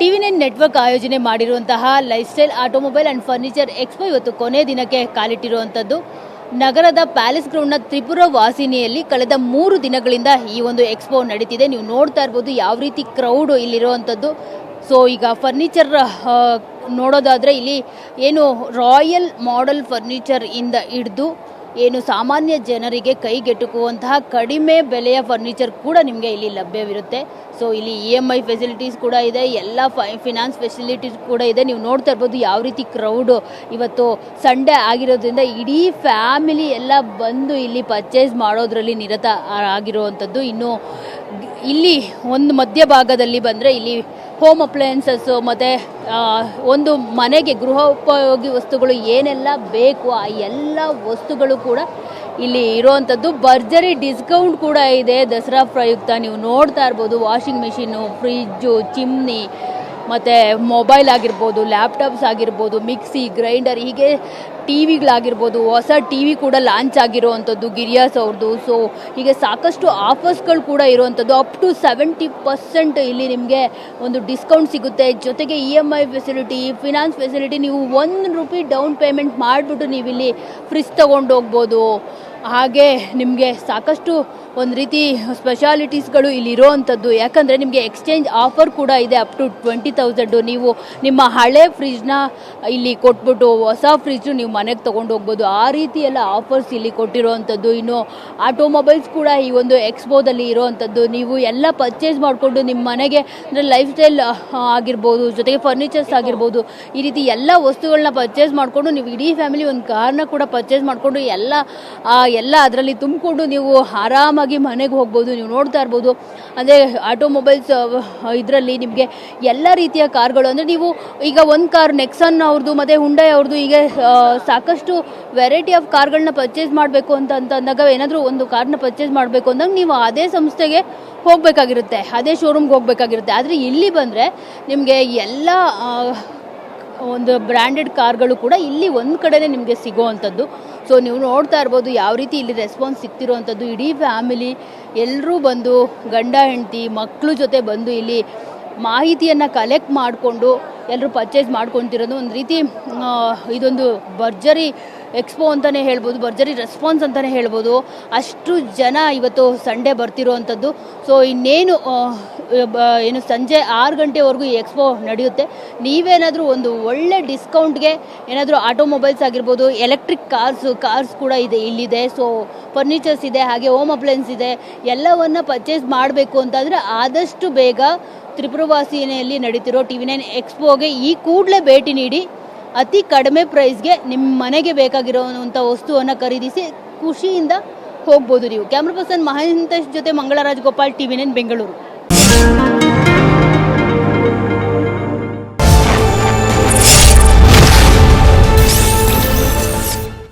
TV nine network ಆಯೋಜನೆ ಮಾಡಿರುವಂತಹ life style automobile and furniture expo ಇವತ್ತು ಕೊನೆ ದಿನಕ್ಕೆ ಕಾಲಿಟ್ಟಿರುವಂಥದ್ದು. ನಗರದ ಪ್ಯಾಲೇಸ್ ಗ್ರೌಂಡ್ನ ತ್ರಿಪುರ ವಾಸಿನಿಯಲ್ಲಿ ಕಳೆದ ಮೂರು ದಿನಗಳಿಂದ ಈ ಒಂದು ಎಕ್ಸ್ಪೋ ನಡೀತಿದೆ. ನೀವು ನೋಡ್ತಾ ಇರ್ಬೋದು ಯಾವ ರೀತಿ ಕ್ರೌಡ್ ಇಲ್ಲಿರುವಂಥದ್ದು. ಸೊ, ಈಗ ಫರ್ನಿಚರ್ ನೋಡೋದಾದರೆ ಇಲ್ಲಿ ಏನು ರಾಯಲ್ ಮಾಡೆಲ್ ಫರ್ನಿಚರ್ ಇಂದ ಹಿಡಿದು ಏನು ಸಾಮಾನ್ಯ ಜನರಿಗೆ ಕೈಗೆಟುಕುವಂತಹ ಕಡಿಮೆ ಬೆಲೆಯ ಫರ್ನಿಚರ್ ಕೂಡ ನಿಮಗೆ ಇಲ್ಲಿ ಲಭ್ಯವಿರುತ್ತೆ. ಸೊ ಇಲ್ಲಿ ಇ ಎಂ ಐ ಫೆಸಿಲಿಟೀಸ್ ಕೂಡ ಇದೆ, ಎಲ್ಲ ಫೈ ಫಿನಾನ್ಸ್ ಫೆಸಿಲಿಟೀಸ್ ಕೂಡ ಇದೆ. ನೀವು ನೋಡ್ತಾ ಇರ್ಬೋದು ಯಾವ ರೀತಿ ಕ್ರೌಡು ಇವತ್ತು ಸಂಡೇ ಆಗಿರೋದ್ರಿಂದ ಇಡೀ ಫ್ಯಾಮಿಲಿ ಎಲ್ಲ ಬಂದು ಇಲ್ಲಿ ಪರ್ಚೇಸ್ ಮಾಡೋದ್ರಲ್ಲಿ ನಿರತ ಆಗಿರುವಂಥದ್ದು. ಇನ್ನು ಇಲ್ಲಿ ಒಂದು ಮಧ್ಯಭಾಗದಲ್ಲಿ ಬಂದರೆ ಇಲ್ಲಿ ಹೋಮ್ ಅಪ್ಲಯನ್ಸಸ್ಸು ಮತ್ತು ಒಂದು ಮನೆಗೆ ಗೃಹೋಪಯೋಗಿ ವಸ್ತುಗಳು ಏನೆಲ್ಲ ಬೇಕು, ಆ ಎಲ್ಲ ವಸ್ತುಗಳು ಕೂಡ ಇಲ್ಲಿ ಇರೋವಂಥದ್ದು ಭರ್ಜರಿ ಡಿಸ್ಕೌಂಟ್ ಕೂಡ ಇದೆ ದಸರಾ ಪ್ರಯುಕ್ತ. ನೀವು ನೋಡ್ತಾ ಇರ್ಬೋದು ವಾಷಿಂಗ್ ಮಿಷಿನ್ನು ಫ್ರಿಜ್ಜು ಚಿಮ್ನಿ ಮತ್ತು ಮೊಬೈಲ್ ಆಗಿರ್ಬೋದು ಲ್ಯಾಪ್ಟಾಪ್ಸ್ ಆಗಿರ್ಬೋದು ಮಿಕ್ಸಿ ಗ್ರೈಂಡರ್ ಹೀಗೆ ಟಿ ವಿಗಳಾಗಿರ್ಬೋದು ಹೊಸ ಟಿ ವಿ ಕೂಡ ಲಾಂಚ್ ಆಗಿರುವಂಥದ್ದು ಗಿರಿಯಾಸ್ ಅವ್ರದ್ದು ಸೊ ಹೀಗೆ ಸಾಕಷ್ಟು ಆಫರ್ಸ್ಗಳು ಕೂಡ ಇರುವಂಥದ್ದು. ಅಪ್ ಟು ಸೆವೆಂಟಿ ಪರ್ಸೆಂಟ್ ಇಲ್ಲಿ ನಿಮಗೆ ಒಂದು ಡಿಸ್ಕೌಂಟ್ ಸಿಗುತ್ತೆ. ಜೊತೆಗೆ E M I facility finance facility ನೀವು ಒಂದು ರುಪಿ ಡೌನ್ ಪೇಮೆಂಟ್ ಮಾಡಿಬಿಟ್ಟು ನೀವು ಇಲ್ಲಿ ಫ್ರಿಜ್ ತೊಗೊಂಡು ಹೋಗ್ಬೋದು. ಹಾಗೆ ನಿಮಗೆ ಸಾಕಷ್ಟು ಒಂದು ರೀತಿ ಸ್ಪೆಷಾಲಿಟೀಸ್ಗಳು ಇಲ್ಲಿ ಇರೋವಂಥದ್ದು ಯಾಕಂದರೆ ನಿಮಗೆ ಎಕ್ಸ್ಚೇಂಜ್ ಆಫರ್ ಕೂಡ ಇದೆ ಅಪ್ ಟು ಟ್ವೆಂಟಿ ತೌಸಂಡು ನೀವು ನಿಮ್ಮ ಹಳೆ ಫ್ರಿಜ್ನ ಇಲ್ಲಿ ಕೊಟ್ಬಿಟ್ಟು ಹೊಸ ಫ್ರಿಜ್ಜು ನೀವು ಮನೆಗೆ ತೊಗೊಂಡು ಹೋಗ್ಬೋದು. ಆ ರೀತಿ ಎಲ್ಲ ಆಫರ್ಸ್ ಇಲ್ಲಿ ಕೊಟ್ಟಿರೋವಂಥದ್ದು ಇನ್ನು ಆಟೋಮೊಬೈಲ್ಸ್ ಕೂಡ ಈ ಒಂದು ಎಕ್ಸ್ಪೋದಲ್ಲಿ ಇರೋವಂಥದ್ದು ನೀವು ಎಲ್ಲ ಪರ್ಚೇಸ್ ಮಾಡಿಕೊಂಡು ನಿಮ್ಮ ಮನೆಗೆ ಅಂದರೆ ಲೈಫ್ ಸ್ಟೈಲ್ ಆಗಿರ್ಬೋದು, ಜೊತೆಗೆ ಫರ್ನಿಚರ್ಸ್ ಆಗಿರ್ಬೋದು, ಈ ರೀತಿ ಎಲ್ಲ ವಸ್ತುಗಳನ್ನ ಪರ್ಚೇಸ್ ಮಾಡಿಕೊಂಡು ನೀವು ಇಡೀ ಫ್ಯಾಮಿಲಿ ಒಂದು ಕಾರ್ನ ಕೂಡ ಪರ್ಚೇಸ್ ಮಾಡಿಕೊಂಡು ಎಲ್ಲ ಎಲ್ಲ ಅದರಲ್ಲಿ ತುಂಬಿಕೊಂಡು ನೀವು ಆರಾಮಾಗಿ ಮನೆಗೆ ಹೋಗ್ಬೋದು, ನೀವು ನೋಡ್ತಾ ಇರ್ಬೋದು. ಅಂದರೆ ಆಟೋಮೊಬೈಲ್ಸ್ ಇದರಲ್ಲಿ ನಿಮಗೆ ಎಲ್ಲ ರೀತಿಯ ಕಾರ್ಗಳು. ಅಂದರೆ ನೀವು ಈಗ ಒಂದು ಕಾರ್ ನೆಕ್ಸನ್ ಅವ್ರದ್ದು ಮತ್ತು ಹುಂಡೈ ಅವ್ರದ್ದು ಈಗ ಸಾಕಷ್ಟು ವೆರೈಟಿ ಆಫ್ ಕಾರ್ಗಳನ್ನ ಪರ್ಚೇಸ್ ಮಾಡಬೇಕು ಅಂತ ಅಂತ ಅಂದಾಗ ಏನಾದರೂ ಒಂದು ಕಾರ್ನ ಪರ್ಚೇಸ್ ಮಾಡಬೇಕು ಅಂದಾಗ ನೀವು ಅದೇ ಸಂಸ್ಥೆಗೆ ಹೋಗಬೇಕಾಗಿರುತ್ತೆ. ಅದೇ ಶೋರೂಮ್ಗೆ ಹೋಗಬೇಕಾಗಿರುತ್ತೆ. ಆದರೆ ಇಲ್ಲಿ ಬಂದರೆ ನಿಮಗೆ ಎಲ್ಲ ಒಂದು ಬ್ರ್ಯಾಂಡೆಡ್ ಕಾರ್ಗಳು ಕೂಡ ಇಲ್ಲಿ ಒಂದು ಕಡೆನೇ ನಿಮಗೆ ಸಿಗೋವಂಥದ್ದು. ಸೊ ನೀವು ನೋಡ್ತಾ ಇರ್ಬೋದು ಯಾವ ರೀತಿ ಇಲ್ಲಿ ರೆಸ್ಪಾನ್ಸ್ ಸಿಗ್ತಿರೋವಂಥದ್ದು ಇಡೀ ಫ್ಯಾಮಿಲಿ ಎಲ್ಲರೂ ಬಂದು, ಗಂಡ, ಹೆಂಡತಿ ಮಕ್ಕಳು ಜೊತೆ ಬಂದು ಇಲ್ಲಿ ಮಾಹಿತಿಯನ್ನು ಕಲೆಕ್ಟ್ ಮಾಡಿಕೊಂಡು ಎಲ್ಲರೂ ಪರ್ಚೇಸ್ ಮಾಡ್ಕೊತಿರೋದು. ಒಂದು ರೀತಿ ಇದೊಂದು ಭರ್ಜರಿ ಎಕ್ಸ್ಪೋ ಅಂತಲೇ ಹೇಳ್ಬೋದು, ಭರ್ಜರಿ ರೆಸ್ಪಾನ್ಸ್ ಅಂತಲೇ ಹೇಳ್ಬೋದು. ಅಷ್ಟು ಜನ ಇವತ್ತು ಸಂಡೇ ಬರ್ತಿರೋವಂಥದ್ದು ಸೊ ಇನ್ನೇನು ಏನು ಸಂಜೆ ಆರು ಗಂಟೆವರೆಗೂ ಈ ಎಕ್ಸ್ಪೋ ನಡೆಯುತ್ತೆ. ನೀವೇನಾದರೂ ಒಂದು ಒಳ್ಳೆ ಡಿಸ್ಕೌಂಟ್ಗೆ ಏನಾದರೂ ಆಟೋಮೊಬೈಲ್ಸ್ ಆಗಿರ್ಬೋದು ಎಲೆಕ್ಟ್ರಿಕ್ ಕಾರ್ಸ್ ಕಾರ್ಸ್ ಕೂಡ ಇದೆ, ಇಲ್ಲಿದೆ. ಸೊ ಫರ್ನಿಚರ್ಸ್ ಇದೆ, ಹಾಗೆ ಹೋಮ್ ಅಪ್ಲಯನ್ಸ್ ಇದೆ. ಎಲ್ಲವನ್ನ ಪರ್ಚೇಸ್ ಮಾಡಬೇಕು ಅಂತಂದರೆ ಆದಷ್ಟು ಬೇಗ ತ್ರಿಪುರವಾಸಿಯಲ್ಲಿ ನಡೀತಿರೋ ಟಿ ವಿ ನೈನ್ ಎಕ್ಸ್ಪೋಗೆ ಈ ಕೂಡಲೇ ಭೇಟಿ ನೀಡಿ. ಅತಿ ಕಡಿಮೆ ಪ್ರೈಸ್ಗೆ ನಿಮ್ಮ ಮನೆಗೆ ಬೇಕಾಗಿರೋವಂಥ ವಸ್ತುವನ್ನು ಖರೀದಿಸಿ ಖುಷಿಯಿಂದ ಹೋಗ್ಬೋದು ನೀವು. ಕ್ಯಾಮ್ರಾ ಪರ್ಸನ್ ಮಹಂತೇಶ್ ಜೊತೆ Mangalraj Gopal T V nine Bengaluru.